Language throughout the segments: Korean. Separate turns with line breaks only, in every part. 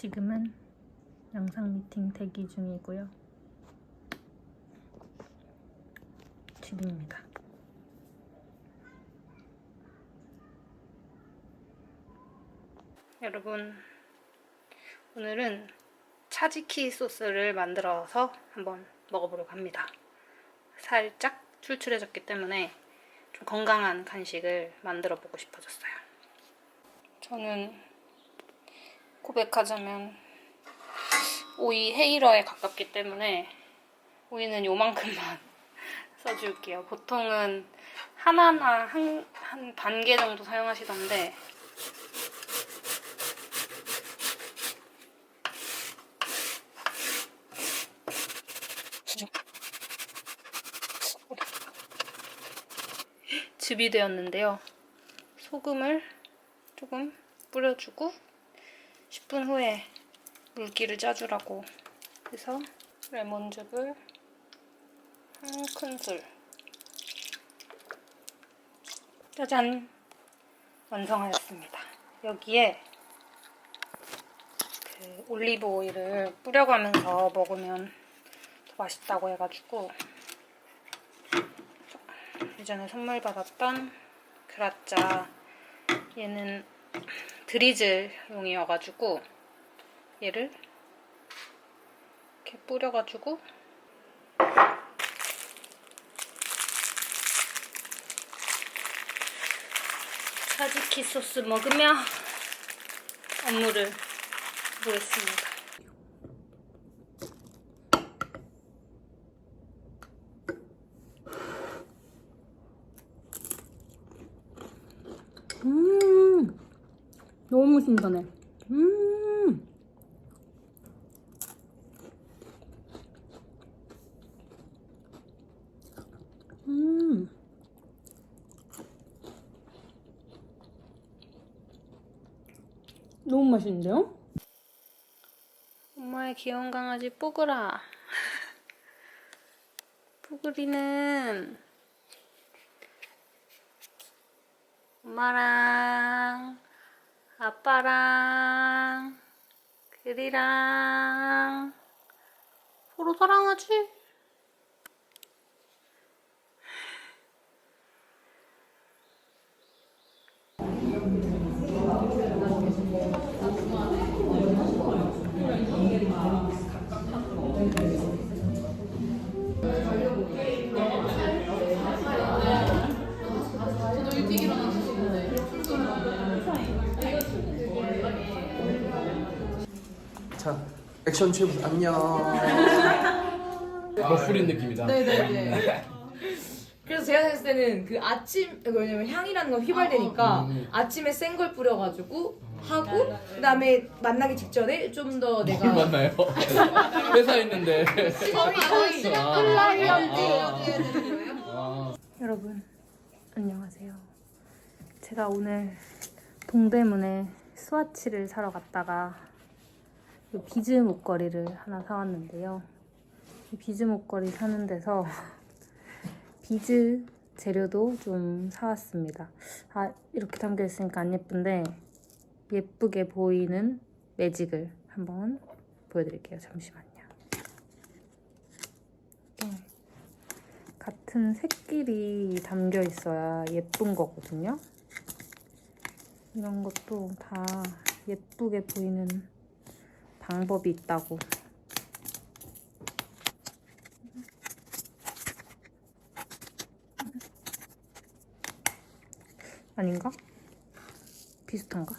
지금은 영상 미팅 대기 중이고요. 집입니다. 여러분, 오늘은 차지키 소스를 만들어서 한번 먹어보려고 합니다. 살짝 출출해졌기 때문에 좀 건강한 간식을 만들어 보고 싶어졌어요. 저는 고백하자면 오이 헤이러에 가깝기 때문에 오이는 요만큼만 써줄게요. 보통은 하나나 한, 한 반 개 정도 사용하시던데 즙이 되었는데요. 소금을 조금 뿌려주고 10분 후에 물기를 짜주라고 해서 레몬즙을 한 큰술 짜잔 완성하였습니다. 여기에 그 올리브 오일을 뿌려가면서 먹으면 더 맛있다고 해가지고 예전에 선물 받았던 그라짜 얘는 드리즐용이어가지고 얘를 이렇게 뿌려가지고 사지키 소스 먹으며 업무를 보겠습니다. 너무 신선해. 음. 음. 너무 맛있는데요? 엄마의 귀여운 강아지 뽀글아. 뽀글이는 엄마랑 아빠랑 그리랑 서로 사랑하지?
액션 취해보세요. 안녕.
머플인 느낌이다.
네네네. 그래서 제가 생각했을 때는 그 아침 왜냐면 향이라는 건 휘발되니까
음, 음.
아침에 센 걸 뿌려가지고 하고 그다음에 만나기 직전에 좀더 내가
뭘 만나요? 회사에 있는데.
거의
아, 아, 아. 아,
여러분 안녕하세요. 제가 오늘 동대문에 스와치를 사러 갔다가 이 비즈 목걸이를 하나 사왔는데요. 이 비즈 목걸이 사는 데서 비즈 재료도 좀 사왔습니다. 아 이렇게 담겨 있으니까 안 예쁜데 예쁘게 보이는 매직을 한번 보여드릴게요. 잠시만요. 같은 색끼리 담겨 있어야 예쁜 거거든요. 이런 것도 다 예쁘게 보이는 방법이 있다고. 아닌가? 비슷한가?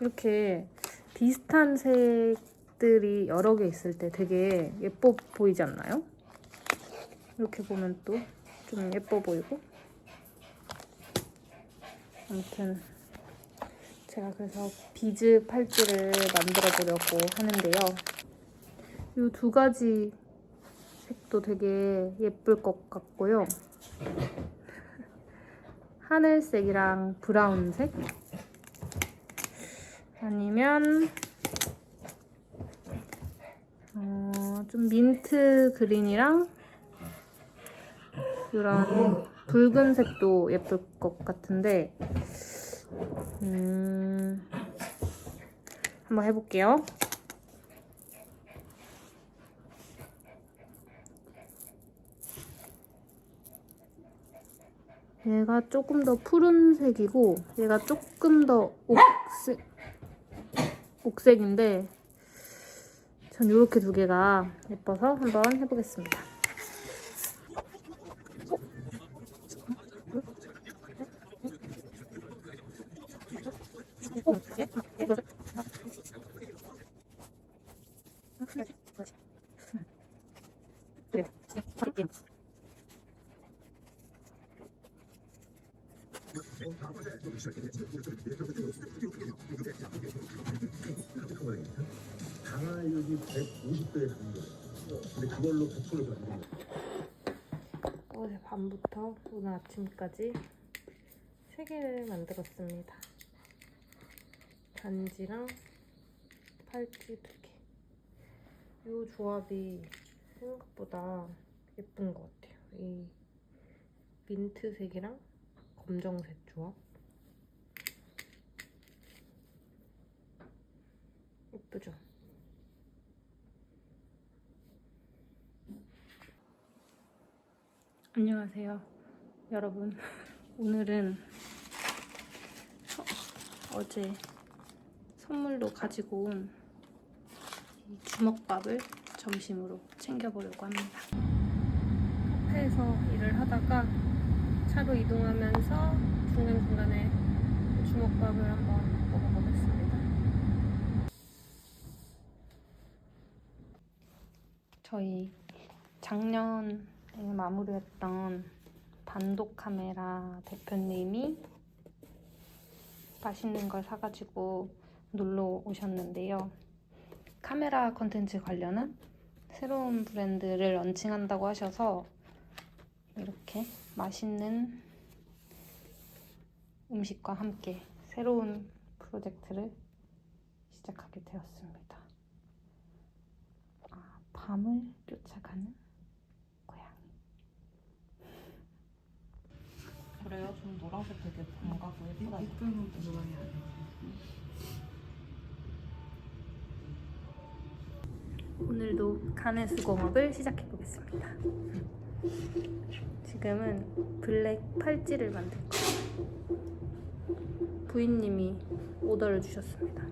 이렇게 비슷한 색들이 여러 개 있을 때 되게 예뻐 보이지 않나요? 이렇게 보면 또 좀 예뻐 보이고 아무튼 제가 그래서 비즈 팔찌를 만들어 보려고 하는데요. 이 두 가지 색도 되게 예쁠 것 같고요. 하늘색이랑 브라운색 아니면 어, 좀 민트 그린이랑 이런 붉은색도 예쁠 것 같은데 음, 한번 해볼게요. 얘가 조금 더 푸른색이고 얘가 조금 더 옥색 옥색인데 전 이렇게 두 개가 예뻐서 한번 해보겠습니다.
강화력이 150도에 가는 거예요. 근데 그걸로 100%를 만든 거예요.
어제 밤부터 오늘 아침까지 세 개를 만들었습니다. 반지랑 팔찌 두 개. 이 조합이 생각보다 예쁜 것 같아요. 이 민트색이랑 검정색 조합. 예쁘죠? 안녕하세요, 여러분. 오늘은 어, 어제 선물로 가지고 온이 주먹밥을 점심으로 챙겨보려고 합니다. 카페에서 일을 하다가 차로 이동하면서 중간중간에 주먹밥을 한번 먹어보겠습니다. 저희 작년에 마무리했던 단독 카메라 대표님이 맛있는 걸 사가지고 놀러 오셨는데요. 카메라 컨텐츠 관련한 새로운 브랜드를 런칭한다고 하셔서 이렇게 맛있는 음식과 함께 새로운 프로젝트를 시작하게 되었습니다. 아, 밤을 쫓아가는 고양이.
그래요? 좀 노란색 되게 반갑고 예쁘다.
오늘도 간의 수공업을 시작해 보겠습니다. 지금은 블랙 팔찌를 만들 거예요. 부인님이 오더를 주셨습니다.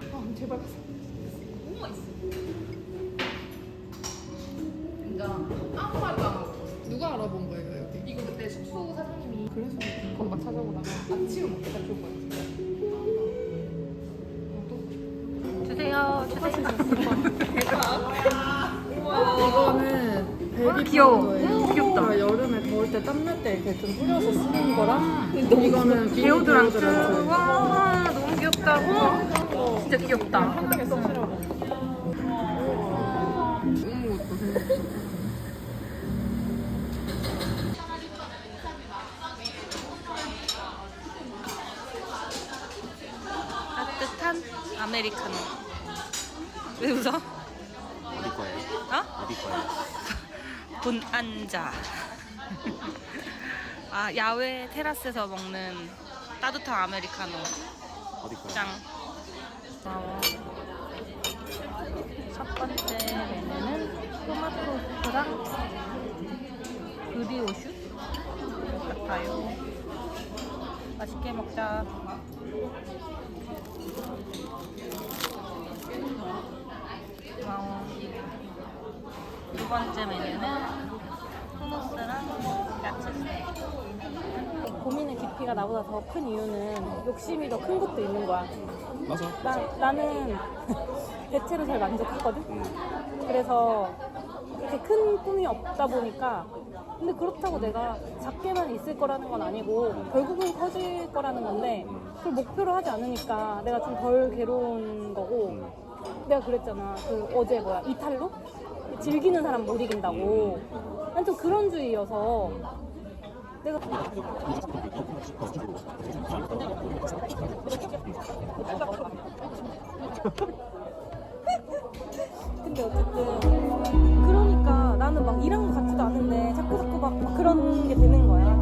이거는
누가 알아본 거예요 여기?
이거 그때 숙소 사장님이
그래서
막 찾아보다가 아침을 먹겠다 좋은.
주세요.
이거는 베비
귀여워. 귀엽다.
아, 여름에 더울 때 땀 날 때 이렇게 좀 뿌려서 쓰는 거랑
이거는 디오드란트. 와 너무 귀엽다. 어, 진짜 귀엽다. 따뜻한 아메리카노. 왜 웃어?
어디 거예요?
어?
어디 거예요?
돈 앉아. 아 야외 테라스에서 먹는 따뜻한 아메리카노.
어디 거예요?
짱. 고마워. 첫 번째 메뉴는 토마토 수프랑 그리오슈 같아요. 맛있게 먹자. 고마워. 두 번째 메뉴는 후무스랑 야채 스테이크. 깊이가 나보다 더 큰 이유는 욕심이 더 큰 것도 있는 거야.
맞아.
나, 나는 대체로 잘 만족하거든? 그래서 이렇게 큰 꿈이 없다 보니까 근데 그렇다고 내가 작게만 있을 거라는 건 아니고 결국은 커질 거라는 건데 그걸 목표로 하지 않으니까 내가 좀 덜 괴로운 거고 내가 그랬잖아 그 어제 뭐야 이탈로? 즐기는 사람 못 이긴다고 난 좀 그런 주의여서 근데 어쨌든 그러니까 나는 막 일한 것 같지도 않은데 자꾸 자꾸 막, 막 그런 게 되는 거야.